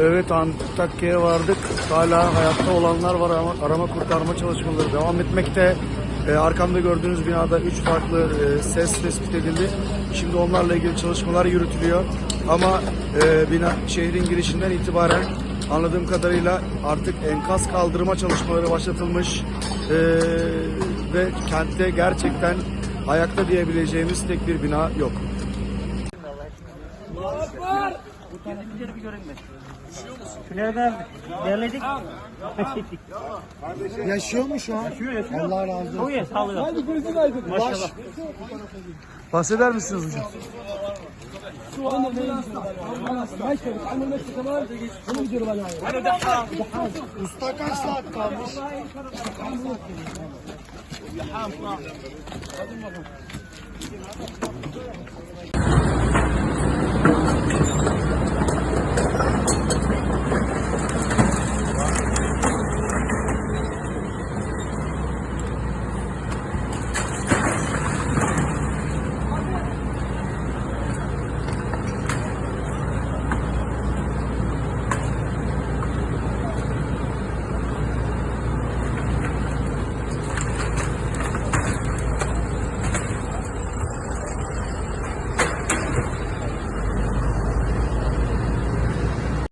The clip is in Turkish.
Evet Antakya'ya vardık. Hala hayatta olanlar var ama arama kurtarma çalışmaları devam etmekte. Ee, arkamda gördüğünüz binada 3 farklı e, ses tespit edildi. Şimdi onlarla ilgili çalışmalar yürütülüyor. Ama e, bina şehrin girişinden itibaren anladığım kadarıyla artık enkaz kaldırma çalışmaları başlatılmış. Ee, ve kentte gerçekten ayakta diyebileceğimiz tek bir bina yok. Bizleri bir görünme. Şunları da derledik. Yaşıyor mu şu an? Yaşıyor yaşıyor. Allah razı olsun. İyi sağlıyor. Hadi gözün aydın. Maşallah. Bahseder misiniz hocam? Usta kaç saat kalmış?